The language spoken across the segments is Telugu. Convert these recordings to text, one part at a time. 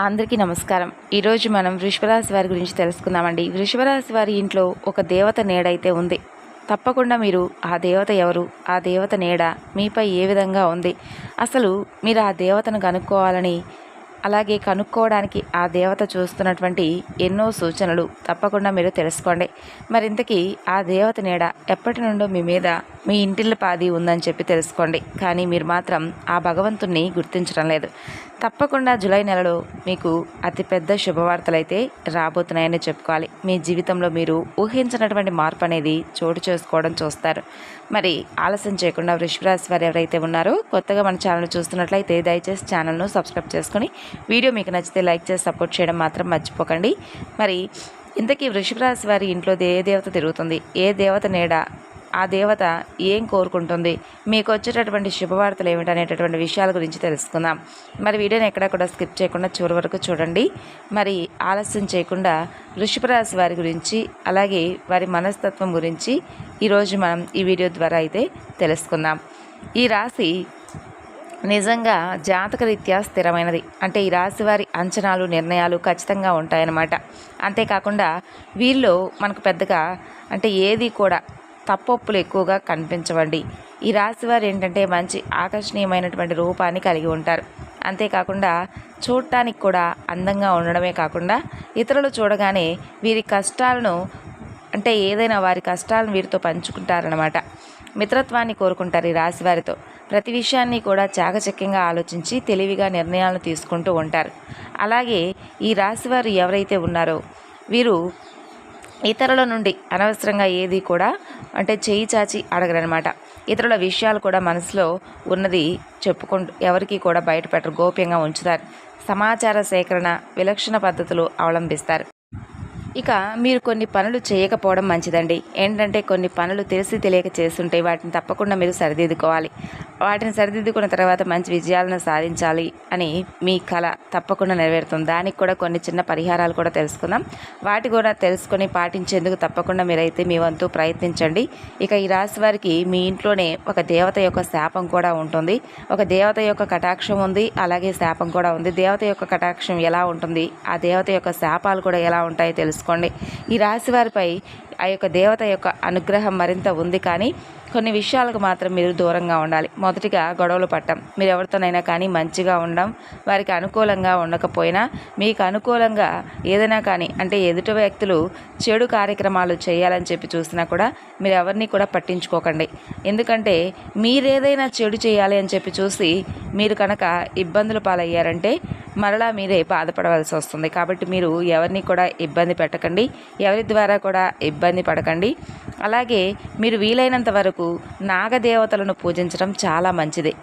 అందరికీ నమస్కారం. ఈరోజు మనం వృషభరాశి వారి గురించి తెలుసుకుందామండి. వృషభరాశి వారి ఇంట్లో ఒక దేవత నేడైతే ఉంది. తప్పకుండా మీరు ఆ దేవత ఎవరు? ఆ దేవత నీడ మీపై ఏ విధంగా ఉంది? అసలు మీరు ఆ దేవతను కనుక్కోవాలని అలాగే కనుక్కోవడానికి ఆ దేవత చూస్తున్నటువంటి ఎన్నో సూచనలు తప్పకుండా మీరు తెలుసుకోండి. మరింతకీ ఆ దేవత నీడ ఎప్పటి నుండో మీ మీద మీ ఇంటిల్ల పాది ఉందని చెప్పి తెలుసుకోండి. కానీ మీరు మాత్రం ఆ భగవంతుణ్ణి గుర్తించడం లేదు. తప్పకుండా జూలై నెలలో మీకు అతిపెద్ద శుభవార్తలైతే రాబోతున్నాయని చెప్పుకోవాలి. మీ జీవితంలో మీరు ఊహించినటువంటి మార్పు అనేది చోటు చేసుకోవడం చూస్తారు. మరి ఆలస్యం చేయకుండా వృషభరాశి వారు ఎవరైతే ఉన్నారో కొత్తగా మన ఛానల్ చూస్తున్నట్లయితే దయచేసి ఛానల్ను సబ్స్క్రైబ్ చేసుకొని వీడియో మీకు నచ్చితే లైక్ చేసి సపోర్ట్ చేయడం మాత్రం మర్చిపోకండి. మరి ఇంతకీ వృషభరాశి వారి ఇంట్లో ఏ దేవత తిరుగుతుంది? ఏ దేవత నీడ? ఆ దేవత ఏం కోరుకుంటుంది? మీకు వచ్చేటటువంటి శుభవార్తలు ఏమిటనేటటువంటి విషయాల గురించి తెలుసుకుందాం. మరి వీడియోని ఎక్కడా కూడా స్కిప్ చేయకుండా చివరి వరకు చూడండి. మరి ఆలస్యం చేయకుండా వృషభరాశి వారి గురించి అలాగే వారి మనస్తత్వం గురించి ఈరోజు మనం ఈ వీడియో ద్వారా అయితే తెలుసుకుందాం. ఈ రాశి నిజంగా జాతకరీత్యా స్థిరమైనది. అంటే ఈ రాశి వారి అంచనాలు నిర్ణయాలు ఖచ్చితంగా ఉంటాయన్నమాట. అంతేకాకుండా వీళ్ళు మనకు పెద్దగా అంటే ఏది కూడా తప్పొప్పులు ఎక్కువగా కనిపించవండి. ఈ రాశి వారు ఏంటంటే మంచి ఆకర్షణీయమైనటువంటి రూపాన్ని కలిగి ఉంటారు. అంతేకాకుండా చూడటానికి కూడా అందంగా ఉండడమే కాకుండా ఇతరులు చూడగానే వీరి కష్టాలను అంటే ఏదైనా వారి కష్టాలను వీరితో పంచుకుంటారనమాట మిత్రత్వాన్ని కోరుకుంటారు ఈ రాశి వారితో ప్రతి విషయాన్ని కూడా చాకచక్యంగా ఆలోచించి తెలివిగా నిర్ణయాలను తీసుకుంటూ ఉంటారు. అలాగే ఈ రాశివారు ఎవరైతే ఉన్నారో వీరు ఇతరుల నుండి అనవసరంగా ఏది కూడా అంటే చేయి చాచి అడగరనమాట. ఇతరుల విషయాలు కూడా మనసులో ఉన్నది చెప్పుకుంటూ ఎవరికి కూడా బయటపెట్టరు గోప్యంగా ఉంచుతారు. సమాచార సేకరణ విలక్షణ పద్ధతులు అవలంబిస్తారు. ఇక మీరు కొన్ని పనులు చేయకపోవడం మంచిదండి. ఏంటంటే కొన్ని పనులు తెలిసి తెలియక చేస్తుంటే వాటిని తప్పకుండా మీరు సరిదిద్దుకోవాలి. వాటిని సరిదిద్దుకున్న తర్వాత మంచి విజయాలను సాధించాలి అని మీ కళ తప్పకుండా నెరవేరుతుంది. దానికి కూడా కొన్ని చిన్న పరిహారాలు కూడా తెలుసుకుందాం. వాటి కూడా తెలుసుకొని పాటించేందుకు తప్పకుండా మీరైతే మీ వంతు ప్రయత్నించండి. ఇక ఈ రాశి వారికి మీ ఇంట్లోనే ఒక దేవత యొక్క శాపం కూడా ఉంటుంది. ఒక దేవత యొక్క కటాక్షం ఉంది. అలాగే శాపం కూడా ఉంది. దేవత యొక్క కటాక్షం ఎలా ఉంటుంది? ఆ దేవత యొక్క శాపాలు కూడా ఎలా ఉంటాయో చేసుకోండి. ఈ రాశి వారిపై ఆ యొక్క దేవత యొక్క అనుగ్రహం మరింత ఉంది కానీ కొన్ని విషయాలకు మాత్రం మీరు దూరంగా ఉండాలి. మొదటిగా గొడవలు పట్టం. మీరు ఎవరితోనైనా కానీ మంచిగా ఉండడం వారికి అనుకూలంగా ఉండకపోయినా మీకు అనుకూలంగా ఏదైనా కానీ అంటే ఎదుటి వ్యక్తులు చెడు కార్యక్రమాలు చేయాలని చెప్పి చూసినా కూడా మీరు ఎవరిని కూడా పట్టించుకోకండి. ఎందుకంటే మీరేదైనా చెడు చేయాలి అని చెప్పి చూసి మీరు కనుక ఇబ్బందులు పాలయ్యారంటే మరలా మీరే బాధపడవలసి వస్తుంది. కాబట్టి మీరు ఎవరిని కూడా ఇబ్బంది పెట్టకండి. ఎవరి ద్వారా కూడా ఇబ్బంది పడకండి. అలాగే మీరు వీలైనంత వరకు నాగదేవతలను పూజించడం చాలా మంచిది.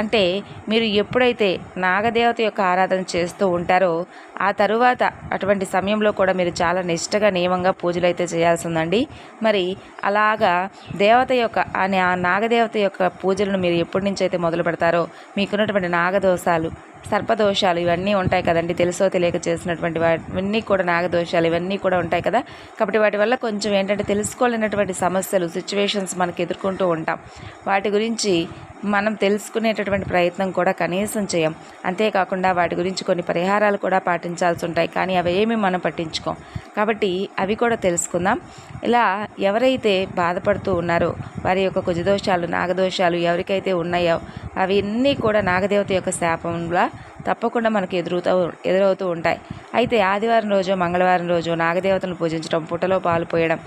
అంటే మీరు ఎప్పుడైతే నాగదేవత యొక్క ఆరాధన చేస్తూ ఉంటారో ఆ తరువాత అటువంటి సమయంలో కూడా మీరు చాలా నిష్టగా నియమంగా పూజలు అయితే చేయాల్సి ఉందండి. మరి అలాగా దేవత యొక్క ఆ నాగదేవత యొక్క పూజలను మీరు ఎప్పటి నుంచి అయితే మొదలు పెడతారో మీకున్నటువంటి నాగదోషాలు సర్పదోషాలు ఇవన్నీ ఉంటాయి కదండి. తెలుసో తెలియక చేసినటువంటి వాటివన్నీ కూడా నాగదోషాలు ఇవన్నీ కూడా ఉంటాయి కదా. కాబట్టి వాటి వల్ల కొంచెం ఏంటంటే తెలుసుకోలేనటువంటి సమస్యలు సిచ్యువేషన్స్ మనకు ఎదుర్కొంటూ ఉంటాం. వాటి గురించి మనం తెలుసుకునేటటువంటి ప్రయత్నం కూడా కనీసం చేయం. అంతేకాకుండా వాటి గురించి కొన్ని పరిహారాలు కూడా పాటించాల్సి ఉంటాయి. కానీ అవి ఏమీ మనం పట్టించుకోం. కాబట్టి అవి కూడా తెలుసుకుందాం. ఇలా ఎవరైతే బాధపడుతూ ఉన్నారో వారి యొక్క కుజదోషాలు నాగదోషాలు ఎవరికైతే ఉన్నాయో అవన్నీ కూడా నాగదేవత యొక్క శాపంలా తప్పకుండా మనకు ఎదురుతూ ఎదురవుతూ ఉంటాయి. అయితే ఆదివారం రోజు మంగళవారం రోజు నాగదేవతను పూజించడం పుట్టలో పాలు పోయడం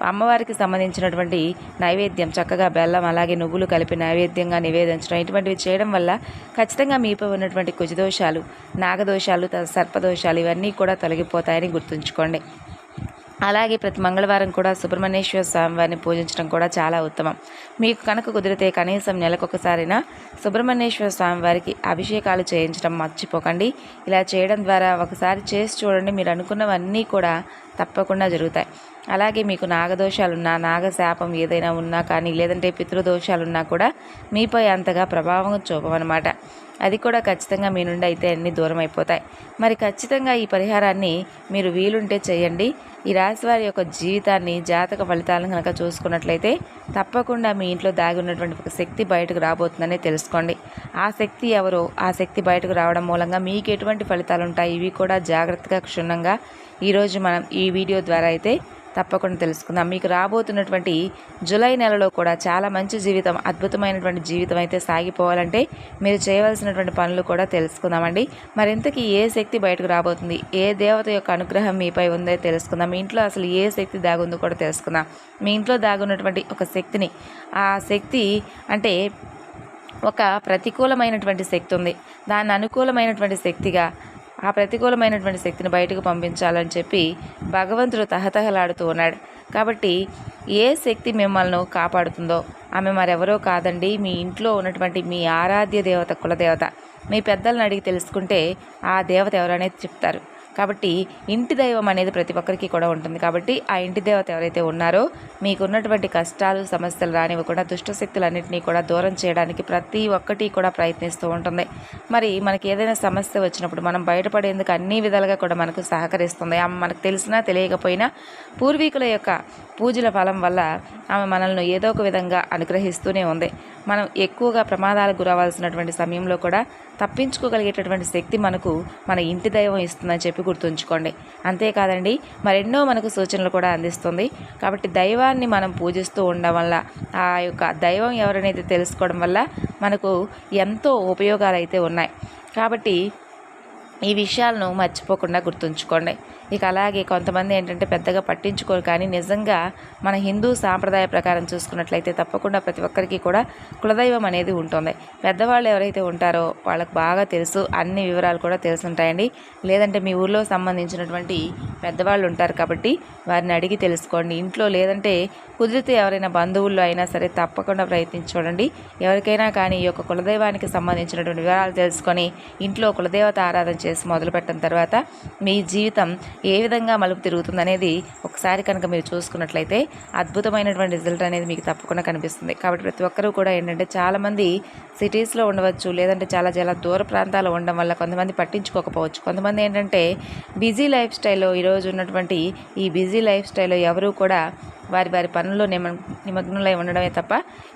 అమ్మవారికి సంబంధించినటువంటి నైవేద్యం చక్కగా బెల్లం అలాగే నువ్వులు కలిపి నైవేద్యంగా నివేదించడం ఇటువంటివి చేయడం వల్ల ఖచ్చితంగా మీపై ఉన్నటువంటి కుజదోషాలు నాగదోషాలు త- సర్పదోషాలు ఇవన్నీ కూడా తొలగిపోతాయని గుర్తుంచుకోండి. అలాగే ప్రతి మంగళవారం కూడా సుబ్రహ్మణ్యేశ్వర స్వామి వారిని పూజించడం కూడా చాలా ఉత్తమం. మీకు కనుక కుదిరితే కనీసం నెలకొకసారైనా సుబ్రహ్మణ్యేశ్వర స్వామి వారికి అభిషేకాలు చేయించడం మర్చిపోకండి. ఇలా చేయడం ద్వారా ఒకసారి చేసి చూడండి మీరు అనుకున్నవన్నీ కూడా తప్పకుండా జరుగుతాయి. అలాగే మీకు నాగదోషాలున్నా నాగశాపం ఏదైనా ఉన్నా కానీ లేదంటే పితృదోషాలున్నా కూడా మీపై అంతగా ప్రభావం చూపమన్నమాట అది కూడా ఖచ్చితంగా మీ నుండి అయితే అన్నీ దూరం అయిపోతాయి మరి ఖచ్చితంగా ఈ పరిహారాన్ని మీరు వీలుంటే చేయండి. ఈ రాశి వారి యొక్క జీవితాన్ని జాతక ఫలితాలను కనుక చూసుకున్నట్లయితే తప్పకుండా మీ ఇంట్లో దాగి ఉన్నటువంటి ఒక శక్తి బయటకు రాబోతుందని తెలుసుకోండి. ఆ శక్తి ఎవరో ఆ శక్తి బయటకు రావడం మూలంగా మీకు ఎటువంటి ఫలితాలు ఉంటాయి? ఇవి కూడా జాగ్రత్తగా క్షుణ్ణంగా ఈరోజు మనం ఈ వీడియో ద్వారా అయితే తప్పకుండా తెలుసుకుందాం. మీకు రాబోతున్నటువంటి జూలై నెలలో కూడా చాలా మంచి జీవితం అద్భుతమైనటువంటి జీవితం అయితే సాగిపోవాలంటే మీరు చేయవలసినటువంటి పనులు కూడా తెలుసుకుందామండి. మరింతకీ ఏ శక్తి బయటకు రాబోతుంది? ఏ దేవత యొక్క అనుగ్రహం మీపై ఉందో తెలుసుకుందాం. మీ ఇంట్లో అసలు ఏ శక్తి దాగుందో కూడా తెలుసుకుందాం. మీ ఇంట్లో దాగున్నటువంటి ఒక శక్తిని ఆ శక్తి అంటే ఒక ప్రతికూలమైనటువంటి శక్తి ఉంది. దాన్ని అనుకూలమైనటువంటి శక్తిగా ఆ ప్రతికూలమైనటువంటి శక్తిని బయటకు పంపించాలని చెప్పి భగవంతుడు తహతహలాడుతూ ఉన్నాడు. కాబట్టి ఏ శక్తి మిమ్మల్ని కాపాడుతుందో ఆమె మరెవరో కాదండి మీ ఇంట్లో ఉన్నటువంటి మీ ఆరాధ్య దేవత కులదేవత మీ పెద్దలను అడిగి తెలుసుకుంటే ఆ దేవత ఎవరనేది చెప్తారు. కాబట్టి ఇంటి దైవం అనేది ప్రతి ఒక్కరికి కూడా ఉంటుంది. కాబట్టి ఆ ఇంటి దేవత ఎవరైతే ఉన్నారో మీకున్నటువంటి కష్టాలు సమస్యలు రానివ్వకుండా దుష్టశక్తులన్నింటినీ కూడా దూరం చేయడానికి ప్రతి ఒక్కటి కూడా ప్రయత్నిస్తూ ఉంటుంది. మరి మనకి ఏదైనా సమస్య వచ్చినప్పుడు మనం బయటపడేందుకు అన్ని విధాలుగా కూడా మనకు సహకరిస్తుంది. ఆమె మనకు తెలిసినా తెలియకపోయినా పూర్వీకుల యొక్క పూజల ఫలం వల్ల ఆమె మనల్ని ఏదో ఒక విధంగా అనుగ్రహిస్తూనే ఉంది. మనం ఎక్కువగా ప్రమాదాలకు గురవలసినటువంటి సమయంలో కూడా తప్పించుకోగలిగేటటువంటి శక్తి మనకు మన ఇంటి దైవం ఇస్తుందని చెప్పి గుర్తుంచుకోండి. అంతేకాదండి మరెన్నో మనకు సూచనలు కూడా అందిస్తుంది. కాబట్టి దైవాన్ని మనం పూజిస్తూ ఉండడం వల్ల ఆ యొక్క దైవం ఎవరనేది తెలుసుకోవడం వల్ల మనకు ఎంతో ఉపయోగాలు అయితే ఉన్నాయి. కాబట్టి ఈ విషయాలను మర్చిపోకుండా గుర్తుంచుకోండి. ఇక అలాగే కొంతమంది ఏంటంటే పెద్దగా పట్టించుకోరు కానీ నిజంగా మన హిందూ సాంప్రదాయ ప్రకారం చూసుకున్నట్లయితే తప్పకుండా ప్రతి ఒక్కరికి కూడా కులదైవం అనేది ఉంటుంది. పెద్దవాళ్ళు ఎవరైతే ఉంటారో వాళ్ళకి బాగా తెలుసు అన్ని వివరాలు కూడా తెలుసుంటాయండి. లేదంటే మీ ఊర్లో సంబంధించినటువంటి పెద్దవాళ్ళు ఉంటారు కాబట్టి వారిని అడిగి తెలుసుకోండి. ఇంట్లో లేదంటే కుదిరితే ఎవరైనా బంధువుల్లో అయినా సరే తప్పకుండా ప్రయత్నించి చూడండి ఎవరికైనా కానీ ఈ యొక్క కులదైవానికి సంబంధించినటువంటి వివరాలు తెలుసుకొని ఇంట్లో కులదేవత ఆరాధన చేసి మొదలుపెట్టిన తర్వాత మీ జీవితం ఏ విధంగా మలుపు తిరుగుతుంది అనేది ఒకసారి కనుక మీరు చూసుకున్నట్లయితే అద్భుతమైనటువంటి రిజల్ట్ అనేది మీకు తప్పకుండా కనిపిస్తుంది. కాబట్టి ప్రతి ఒక్కరూ కూడా ఏంటంటే చాలామంది సిటీస్లో ఉండవచ్చు లేదంటే చాలా చాలా దూర ప్రాంతాలు ఉండడం వల్ల కొంతమంది పట్టించుకోకపోవచ్చు. కొంతమంది ఏంటంటే బిజీ లైఫ్ స్టైల్లో ఈరోజు ఉన్నటువంటి ఈ బిజీ లైఫ్ స్టైల్లో ఎవరూ కూడా వారి వారి పనుల్లో నిమ నిమగ్నులై ఉండడమే తప్ప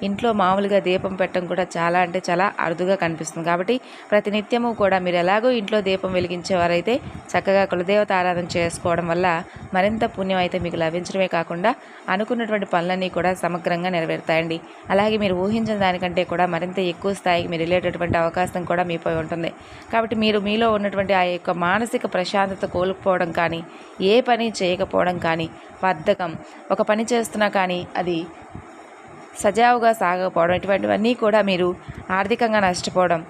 ఇంట్లో మామూలుగా దీపం పెట్టడం కూడా చాలా అంటే చాలా అరుదుగా కనిపిస్తుంది. కాబట్టి ప్రతినిత్యము కూడా మీరు ఎలాగో ఇంట్లో దీపం వెలిగించేవారైతే చక్కగా కులదేవత ఆరాధన చేసుకోవడం వల్ల మరింత పుణ్యం అయితే మీకు లభించడమే కాకుండా అనుకున్నటువంటి పనులన్నీ కూడా సమగ్రంగా నెరవేరుతాయండి. అలాగే మీరు ఊహించిన దానికంటే కూడా మరింత ఎక్కువ స్థాయికి మీరు వెళ్ళేటటువంటి అవకాశం కూడా మీపై ఉంటుంది. కాబట్టి మీరు మీలో ఉన్నటువంటి ఆ యొక్క మానసిక ప్రశాంతత కోల్పోవడం కానీ ఏ పని చేయకపోవడం కానీ బద్ధకం ఒక పని చేస్తున్నా కానీ అది సజావుగా సాగకపోవడం ఇటువంటివన్నీ కూడా మీరు ఆర్థికంగా నష్టపోవడం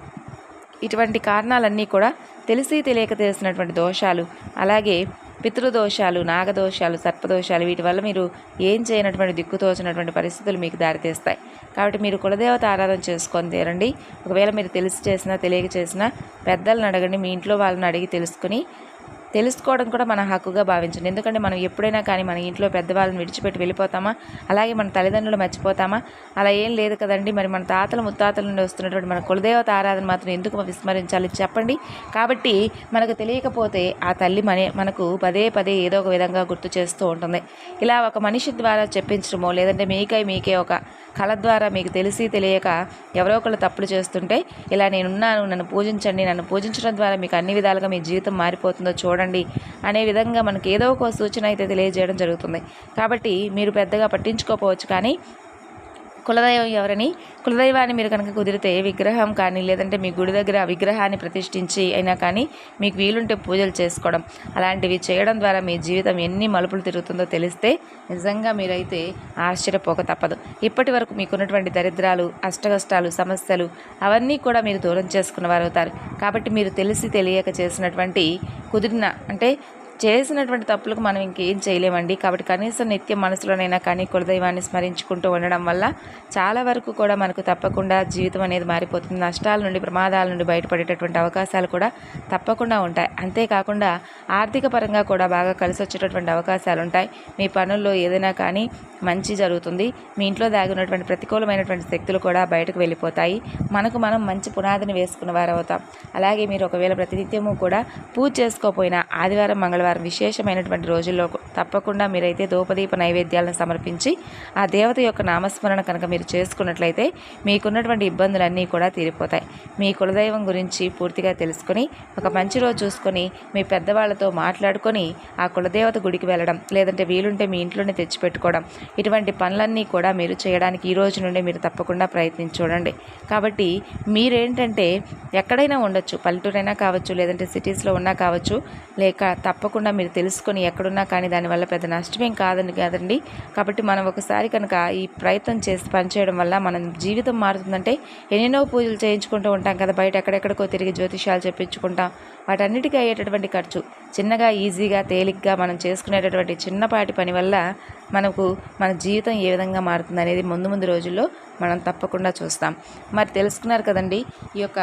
ఇటువంటి కారణాలన్నీ కూడా తెలిసి తెలియక తెలిసినటువంటి దోషాలు అలాగే పితృదోషాలు నాగదోషాలు సర్పదోషాలు వీటి వల్ల మీరు ఏం చేయనటువంటి దిక్కుతోచినటువంటి పరిస్థితులు మీకు దారితీస్తాయి. కాబట్టి మీరు కులదేవత ఆరాధన చేసుకొని తీరండి. ఒకవేళ మీరు తెలిసి చేసినా తెలియక చేసినా పెద్దలను అడగండి మీ ఇంట్లో వాళ్ళని అడిగి తెలుసుకుని తెలుసుకోవడం కూడా మన హక్కుగా భావించండి. ఎందుకంటే మనం ఎప్పుడైనా కానీ మన ఇంట్లో పెద్దవాళ్ళని విడిచిపెట్టి వెళ్ళిపోతామా? అలాగే మన తల్లిదండ్రులు మర్చిపోతామా? అలా ఏం లేదు కదండి. మరి మన తాతల ముత్తాతల నుండి వస్తున్నటువంటి మన కులదేవత ఆరాధన మాత్రం ఎందుకు విస్మరించాలి చెప్పండి? కాబట్టి మనకు తెలియకపోతే ఆ తల్లి మన మనకు పదే పదే ఏదో ఒక విధంగా గుర్తు చేస్తూ ఉంటుంది. ఇలా ఒక మనిషి ద్వారా చెప్పించడమో లేదంటే మీకై మీకే ఒక కళ ద్వారా మీకు తెలిసి తెలియక ఎవరో ఒకళ్ళు తప్పులు చేస్తుంటే ఇలా నేనున్నాను నన్ను పూజించండి నన్ను పూజించడం ద్వారా మీకు అన్ని విధాలుగా మీ జీవితం మారిపోతుందో చూడండి అనే విధంగా మనకి ఏదో ఒక సూచన అయితే తెలియజేయడం జరుగుతుంది. కాబట్టి మీరు పెద్దగా పట్టించుకోకపోవచ్చు కానీ కులదైవం ఎవరని? కులదైవాన్ని మీరు కనుక కుదిరితే విగ్రహం కానీ లేదంటే మీ గుడి దగ్గర విగ్రహాన్ని ప్రతిష్ఠించి అయినా కానీ మీకు వీలుంటే పూజలు చేసుకోవడం. అలాంటివి చేయడం ద్వారా మీ జీవితం ఎన్ని మలుపులు తిరుగుతుందో తెలిస్తే నిజంగా మీరైతే ఆశ్చర్యపోక తప్పదు. ఇప్పటి వరకు మీకున్నటువంటి దరిద్రాలు అష్టకష్టాలు సమస్యలు అవన్నీ కూడా మీరు దూరం చేసుకున్న వారు అవుతారు కాబట్టి మీరు తెలిసి తెలియక చేసినటువంటి కుదిరిన అంటే చేసినటువంటి తప్పులకు మనం ఇంకేం చేయలేమండి. కాబట్టి కనీసం నిత్యం మనసులోనైనా కానీ కులదైవాన్ని స్మరించుకుంటూ ఉండడం వల్ల చాలా వరకు కూడా మనకు తప్పకుండా జీవితం అనేది మారిపోతుంది. నష్టాల నుండి ప్రమాదాల నుండి బయటపడేటటువంటి అవకాశాలు కూడా తప్పకుండా ఉంటాయి. అంతేకాకుండా ఆర్థిక పరంగా కూడా బాగా కలిసి వచ్చేటటువంటి అవకాశాలు ఉంటాయి. మీ పనుల్లో ఏదైనా కానీ మంచి జరుగుతుంది. మీ ఇంట్లో దాగున్నటువంటి ప్రతికూలమైనటువంటి శక్తులు కూడా బయటకు వెళ్ళిపోతాయి. మనకు మనం మంచి పునాదిని వేసుకున్న వారు అవుతాం అలాగే మీరు ఒకవేళ ప్రతినిత్యము కూడా పూజ చేసుకోపోయినా ఆదివారం మంగళవారం వారి విశేషమైనటువంటి రోజుల్లో తప్పకుండా మీరైతే ధూపదీప నైవేద్యాలను సమర్పించి ఆ దేవత యొక్క నామస్మరణ కనుక మీరు చేసుకున్నట్లయితే మీకున్నటువంటి ఇబ్బందులన్నీ కూడా తీరిపోతాయి. మీ కులదైవం గురించి పూర్తిగా తెలుసుకొని ఒక మంచి రోజు చూసుకొని మీ పెద్దవాళ్ళతో మాట్లాడుకొని ఆ కులదేవత గుడికి వెళ్ళడం లేదంటే వీలుంటే మీ ఇంట్లోనే తెచ్చిపెట్టుకోవడం ఇటువంటి పనులన్నీ కూడా మీరు చేయడానికి ఈ రోజు నుండి మీరు తప్పకుండా ప్రయత్నించి చూడండి. కాబట్టి మీరేంటంటే ఎక్కడైనా ఉండొచ్చు పల్లెటూరైనా కావచ్చు లేదంటే సిటీస్లో ఉన్నా కావచ్చు లేక తప్పకుండా మీరు తెలుసుకొని ఎక్కడున్నా కానీ దానివల్ల పెద్ద నష్టమేం కాదని కాదండి. కాబట్టి మనం ఒకసారి కనుక ఈ ప్రయత్నం చేసి పనిచేయడం వల్ల మనం జీవితం మారుతుందంటే ఎన్నెన్నో పూజలు చేయించుకుంటూ ఉంటాం కదా బయట ఎక్కడెక్కడికో తిరిగి జ్యోతిషాలు చెప్పించుకుంటాం. వాటన్నిటికీ అయ్యేటటువంటి ఖర్చు. చిన్నగా ఈజీగా తేలిగ్గా మనం చేసుకునేటటువంటి చిన్నపాటి పని వల్ల మనకు మన జీవితం ఏ విధంగా మారుతుంది అనేది ముందు ముందు రోజుల్లో మనం తప్పకుండా చూస్తాం. మరి తెలుసుకున్నారు కదండి ఈ యొక్క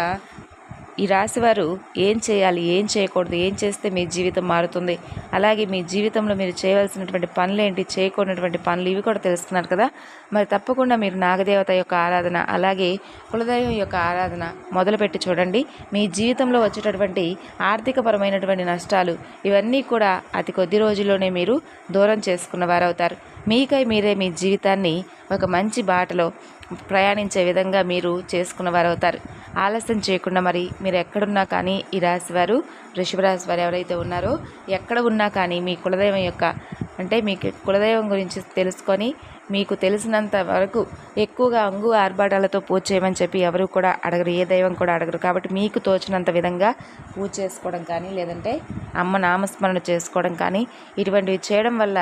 ఈ రాశివారు ఏం చేయాలి ఏం చేయకూడదు ఏం చేస్తే మీ జీవితం మారుతుంది? అలాగే మీ జీవితంలో మీరు చేయవలసినటువంటి పనులు ఏంటి చేయకూడనటువంటి పనులు ఇవి కూడా తెలుసుకున్నారు కదా? మరి తప్పకుండా మీరు నాగదేవత యొక్క ఆరాధన అలాగే కులదైవం యొక్క ఆరాధన మొదలుపెట్టి చూడండి. మీ జీవితంలో వచ్చేటటువంటి ఆర్థికపరమైనటువంటి నష్టాలు ఇవన్నీ కూడా అతి కొద్ది రోజుల్లోనే మీరు దూరం చేసుకున్న వారవుతారు. మీకై మీరే మీ జీవితాన్ని ఒక మంచి బాటలో ప్రయాణించే విధంగా మీరు చేసుకున్నవారు అవుతారు ఆలస్యం చేయకుండా మరి మీరు ఎక్కడున్నా కానీ ఈ రాశి వారు వృషభ రాశి వారు ఎవరైతే ఉన్నారో ఎక్కడ ఉన్నా కానీ మీ కులదైవం యొక్క అంటే మీకు కులదైవం గురించి తెలుసుకొని మీకు తెలిసినంత వరకు ఎక్కువగా అంగు ఆర్భాటాలతో పూజ చేయమని చెప్పి ఎవరు కూడా అడగరు ఏ దైవం కూడా అడగరు. కాబట్టి మీకు తోచినంత విధంగా పూజ చేసుకోవడం కానీ లేదంటే అమ్మ నామస్మరణ చేసుకోవడం కానీ ఇటువంటివి చేయడం వల్ల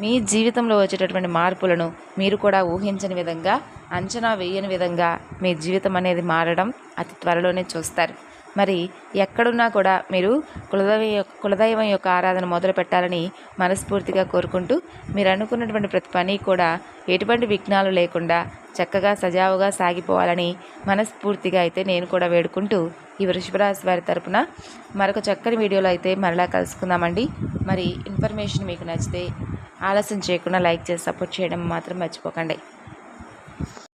మీ జీవితంలో వచ్చేటటువంటి మార్పులను మీరు కూడా ఊహించని విధంగా అంచనా వేయని విధంగా మీ జీవితం అనేది మారడం అతి త్వరలోనే చూస్తారు. మరి ఎక్కడున్నా కూడా మీరు కులదైవం యొక్క కులదైవం యొక్క ఆరాధన మొదలు పెట్టాలని మనస్ఫూర్తిగా కోరుకుంటూ మీరు అనుకున్నటువంటి ప్రతి పని కూడా ఎటువంటి విఘ్నాలు లేకుండా చక్కగా సజావుగా సాగిపోవాలని మనస్ఫూర్తిగా అయితే నేను కూడా వేడుకుంటూ ఈ వృషభరాశి వారి తరపున మరొక చక్కని వీడియోలో అయితే మరలా కలుసుకుందామండి. మరి ఇన్ఫర్మేషన్ మీకు నచ్చితే ఆలస్యం చేయకుండా లైక్ చేసి సపోర్ట్ చేయడం మాత్రం మర్చిపోకండి.